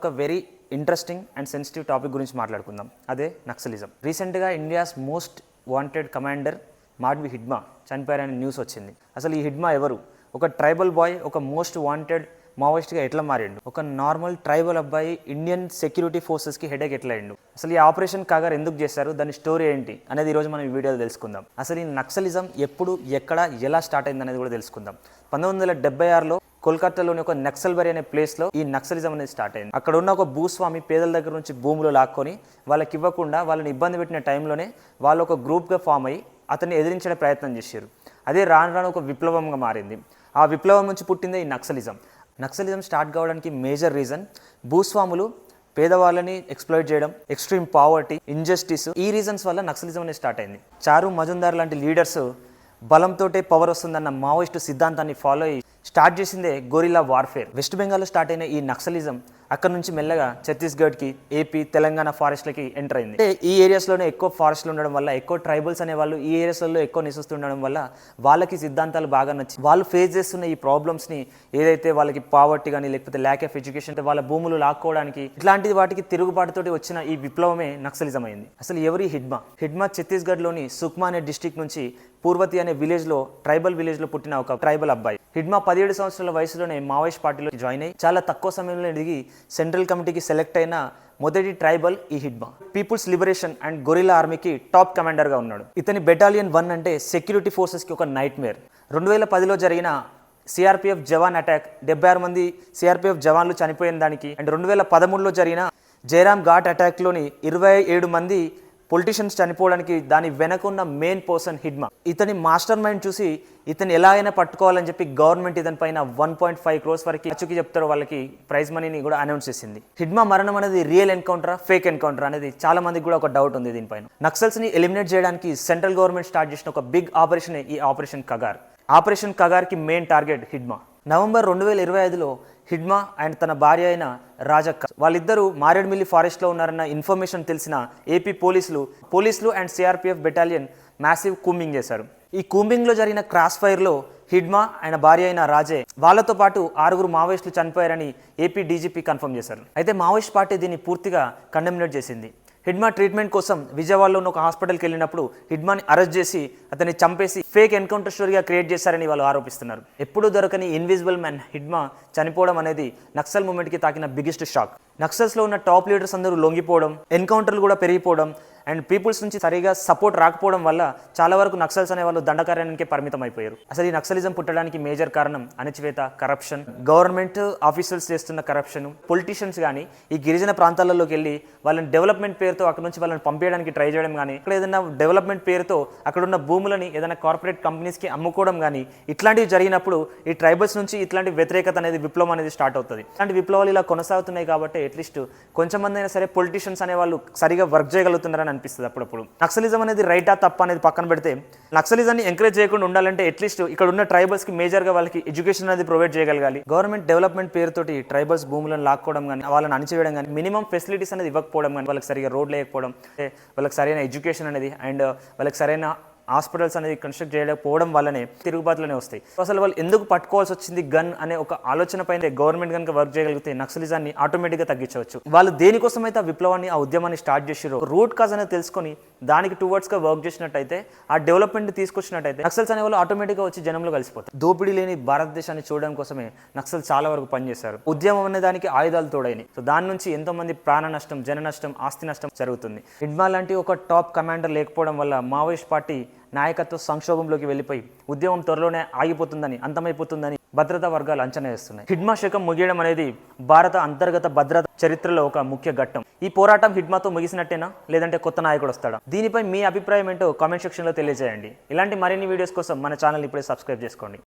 ఒక very interesting and sensitive topic గురించి మాట్లాడుకుందాం. అదే నక్సలిజం. రీసెంట్గా India's most wanted commander Madvi Hidma చనిపోయారనే news వచ్చింది. అసలు ఈ హిడ్మా ఎవరు? ఒక ట్రైబల్ బాయ్ ఒక మోస్ట్ వాంటెడ్ మావోయిస్ట్గా ఎట్లా మారిండు? ఒక నార్మల్ ట్రైబల్ అబ్బాయి ఇండియన్ సెక్యూరిటీ ఫోర్సెస్కి హెడేక్ ఎట్లా అయిండు అసలు ఈ ఆపరేషన్ కాగారు ఎందుకు చేశారు? దాని స్టోరీ ఏంటి? అనేది ఈరోజు మనం ఈ వీడియోలో తెలుసుకుందాం. అసలు ఈ నక్సలిజం ఎప్పుడు ఎక్కడ ఎలా స్టార్ట్ అయింది అనేది కూడా తెలుసుకుందాం. పంతొమ్మిది వందల డెబ్బై ఆరులో కోల్కతాలోని ఒక నక్సల్బరి అనే ప్లేస్లో ఈ నక్సలిజం అనేది స్టార్ట్ అయింది. అక్కడ ఉన్న ఒక భూస్వామి పేదల దగ్గర నుంచి భూములు లాక్కొని వాళ్ళకి ఇవ్వకుండా వాళ్ళని ఇబ్బంది పెట్టిన టైంలోనే వాళ్ళు ఒక గ్రూప్గా ఫామ్ అయ్యి అతన్ని ఎదిరించే ప్రయత్నం చేశారు. అదే రాను రాను ఒక విప్లవంగా మారింది. ఆ విప్లవం నుంచి పుట్టిందే ఈ నక్సలిజం. నక్సలిజం స్టార్ట్ కావడానికి మేజర్ రీజన్ భూస్వాములు పేదవాళ్ళని ఎక్స్ప్లోయిట్ చేయడం ఎక్స్ట్రీమ్ పావర్టీ ఇంజస్టిస్ ఈ రీజన్స్ వల్ల నక్సలిజం అనేది స్టార్ట్ అయింది. చారు మజుందార్ లాంటి లీడర్స్ బలంతోటే పవర్ వస్తుందన్న మావోయిస్టు సిద్ధాంతాన్ని ఫాలో అయ్యి స్టార్ట్ చేసిందే గొరిల్లా వార్ఫేర్. వెస్ట్ బెంగాల్లో స్టార్ట్ అయిన ఈ నక్సలిజం అక్కడ నుంచి మెల్లగా ఛత్తీస్గఢ్కి ఏపీ తెలంగాణ ఫారెస్ట్లకి ఎంటర్ అయింది. అంటే ఈ ఏరియాస్లోనే ఎక్కువ ఫారెస్ట్లు ఉండడం వల్ల ఎక్కువ ట్రైబల్స్ అనే వాళ్ళు ఈ ఏరియాస్లలో ఎక్కువ నివసిస్తుండడం వల్ల వాళ్ళకి సిద్ధాంతాలు బాగా నచ్చి వాళ్ళు ఫేస్ చేస్తున్న ఈ ప్రాబ్లమ్స్ని ఏదైతే వాళ్ళకి పావర్టీ కానీ లేకపోతే ల్యాక్ ఆఫ్ ఎడ్యుకేషన్ వాళ్ళ భూములు లాక్కోవడానికి ఇట్లాంటి వాటికి తిరుగుబాటుతోటి వచ్చిన ఈ విప్లవమే నక్సలిజం అయింది. అసలు ఎవరి హిడ్మా? హిడ్మా ఛత్తీస్గఢ్లోని సుక్మా అనే డిస్టిక్ నుంచి పూర్వతి అనే విలేజ్లో ట్రైబల్ విలేజ్లో పుట్టిన ఒక ట్రైబల్ అబ్బాయి. హిడ్మా పదిహేడు సంవత్సరాల వయసులోనే మావోయిస్ట్ పార్టీలో జాయిన్ అయ్యి చాలా తక్కువ సమయంలో ఎదిగి సెంట్రల్ కమిటీకి సెలెక్ట్ అయిన మొదటి ట్రైబల్ ఈ Hidma People's Liberation and guerrilla ఆర్మీకి టాప్ కమాండర్గా ఉన్నాడు. ఇతని బెటాలియన్ వన్ అంటే సెక్యూరిటీ ఫోర్సెస్కి ఒక నైట్ మేర్ రెండు వేల పదిలో జరిగిన సిఆర్పిఎఫ్ జవాన్ అటాక్ డెబ్బై ఆరు మంది సిఆర్పిఎఫ్ జవాన్లు చనిపోయిన దానికి అండ్ రెండు వేల పదమూడులో జరిగిన జయరామ్ ఘాట్ అటాక్లోని ఇరవై ఏడు మంది పొలిటీషియన్స్ చనిపోవడానికి దాని వెనకున్న మెయిన్ పర్సన్ హిడ్మా. ఇతని మాస్టర్ మైండ్ చూసి ఇతను ఎలా అయినా పట్టుకోవాలని చెప్పి గవర్నమెంట్ ఇతని పైన వన్ పాయింట్ ఫైవ్ క్రోర్స్ వరకు అచ్చుకి చెప్తారు వాళ్ళకి ప్రైజ్ మనీని కూడా అనౌన్స్ చేసింది. హిడ్మా మరణం అనేది రియల్ ఎన్కౌంటరా ఫేక్ ఎన్కౌంటర్ అనేది చాలా మందికి కూడా ఒక డౌట్ ఉంది దీనిపైన నక్సల్స్ని ఎలిమినేట్ చేయడానికి సెంట్రల్ గవర్నమెంట్ స్టార్ట్ చేసిన ఒక బిగ్ ఆపరేషన్ ఈ ఆపరేషన్ కగార్ ఆపరేషన్ కగార్కి మెయిన్ టార్గెట్ హిడ్మా. నవంబర్ రెండు వేల ఇరవై ఐదులో హిడ్మా అండ్ తన భార్య అయిన రాజక్క. వాళ్ళిద్దరూ మారేడుమిల్లి ఫారెస్ట్లో ఉన్నారన్న ఇన్ఫర్మేషన్ తెలిసిన ఏపీ పోలీసులు పోలీసులు and CRPF battalion massive combing చేశారు. ఈ కూంబింగ్లో జరిగిన క్రాస్ ఫైర్లో హిడ్మా ఆయన భార్య అయిన రాజే వాళ్ళతో పాటు ఆరుగురు మావోయిస్టులు చనిపోయారని ఏపీ డీజీపీ కన్ఫర్మ్ చేశారు. అయితే మావోయిస్ట్ పార్టీ దీన్ని పూర్తిగా కండెమినేట్ చేసింది. హిడ్మా ట్రీట్మెంట్ కోసం విజయవాడలో ఉన్న ఒక హాస్పిటల్కి వెళ్ళినప్పుడు హిడ్మాని అరెస్ట్ చేసి అతన్ని చంపేసి ఫేక్ ఎన్కౌంటర్ స్టోరీగా క్రియేట్ చేశారని వాళ్ళు ఆరోపిస్తున్నారు. ఎప్పుడూ దొరకని ఇన్విజిబుల్ మ్యాన్ హిడ్మా చనిపోవడం అనేది నక్సల్ మూమెంట్కి తాకిన బిగ్గెస్ట్ షాక్ నక్సల్స్లో ఉన్న టాప్ లీడర్స్ అందరూ లొంగిపోవడం ఎన్కౌంటర్లు కూడా పెరిగిపోవడం అండ్ పీపుల్స్ నుంచి సరిగా సపోర్ట్ రాకపోవడం వల్ల చాలా వరకు నక్సల్స్ అనే వాళ్ళు దండకార్యానికి పరిమితం అయిపోయారు అసలు ఈ నక్సలిజం పుట్టడానికి మేజర్ కారణం అణచివేత కరప్షన్ గవర్నమెంట్ ఆఫీసర్స్ చేస్తున్న కరప్షన్ పొలిటీషియన్స్ కానీ ఈ గిరిజన ప్రాంతాలలోకి వెళ్ళి వాళ్ళని డెవలప్మెంట్ పేరుతో అక్కడ నుంచి వాళ్ళని పంపేయడానికి ట్రై చేయడం కానీ ఇక్కడ ఏదైనా డెవలప్మెంట్ పేరుతో అక్కడ ఉన్న భూములని ఏదైనా కార్పొరేట్ కంపెనీస్కి అమ్ముకోవడం కానీ ఇట్లాంటివి జరిగినప్పుడు ఈ ట్రైబల్స్ నుంచి ఇట్లాంటి వ్యతిరేకత అనేది విప్లవం అనేది స్టార్ట్ అవుతుంది. ఇలాంటి విప్లవాలు ఇలా కొనసాగుతున్నాయి కాబట్టి అట్లీస్ట్ కొంచెం మంది అయినా సరే పొలిటీషియన్స్ అనే వాళ్ళు సరిగా వర్క్ చేయగలుగుతున్నారని అనిపిస్తుంది అప్పుడప్పుడు. నక్సలిజం అనేది రైటా తప్ప అనేది పక్కన పెడితే నక్సలిజాన్ని ఎంకరేజ్ చేయకుండా ఉండాలంటే అట్లీస్ట్ ఇక్కడ ఉన్న ట్రైబల్స్కి మేజర్గా వాళ్ళకి ఎడ్యుకేషన్ అనేది ప్రొవైడ్ చేయగలగాలి. గవర్నమెంట్ డెవలప్మెంట్ పేరుతోటి ట్రైబల్స్ భూములను లాక్కోవడం కానీ వాళ్ళని అణిచివేయడం కానీ మినిమం ఫెసిలిటీస్ అనేది ఇవ్వకపోవడం కానీ వాళ్ళకి సరిగా రోడ్ లేకపోవడం వాళ్ళకి సరైన ఎడ్యుకేషన్ అనేది అండ్ వాళ్ళకి సరైన హాస్పిటల్స్ అనేది కన్స్ట్రక్ట్ చేయలేకపోవడం వల్లనే తిరుగుబాటులోనే వస్తాయి. సో అసలు వాళ్ళు ఎందుకు పట్టుకోవాల్సి వచ్చింది గన్ అనే ఒక ఆలోచన పైన గవర్నమెంట్ కనుక వర్క్ చేయగలిగితే నక్సలిజాన్ని ఆటోమేటిక్గా తగ్గించవచ్చు. వాళ్ళు దేనికోసం అయితే ఆ విప్లవాన్ని ఆ ఉద్యమాన్ని స్టార్ట్ చేసారో రూట్ కాజ్ అనేది తెలుసుకొని దానికి టువర్డ్స్గా వర్క్ చేసినట్టయితే ఆ డెవలప్మెంట్ తీసుకొచ్చినట్టయితే నక్సల్స్ అనే వాళ్ళు ఆటోమేటిక్గా వచ్చి జనంలో కలిసిపోతారు. దోపిడీ లేని భారతదేశాన్ని చూడడం కోసమే నక్సల్ చాలా వరకు పనిచేశారు. ఉద్యమం అనే దానికి ఆయుధాలు తోడైనవి సో దాని నుంచి ఎంతో మంది ప్రాణ నష్టం జన నష్టం ఆస్తి నష్టం జరుగుతుంది. ఇడ్మా లాంటి ఒక టాప్ కమాండర్ లేకపోవడం వల్ల మావోయిస్ట్ పార్టీ నాయకత్వ సంక్షోభంలోకి వెళ్ళిపోయి ఉద్యమం త్వరలోనే ఆగిపోతుందని అంతమైపోతుందని భద్రతా వర్గాలు అంచనా వేస్తున్నాయి. హిడ్మా శకం ముగియడం అనేది భారత అంతర్గత భద్రత చరిత్రలో ఒక ముఖ్య ఘట్టం. ఈ పోరాటం హిడ్మాతో ముగిసినట్టేనా? లేదంటే కొత్త నాయకుడు వస్తాడా? దీనిపై మీ అభిప్రాయం ఏంటో కామెంట్ సెక్షన్లో తెలియజేయండి. ఇలాంటి మరిన్ని వీడియోస్ కోసం మన ఛానల్ ఇప్పుడే సబ్స్క్రైబ్ చేసుకోండి.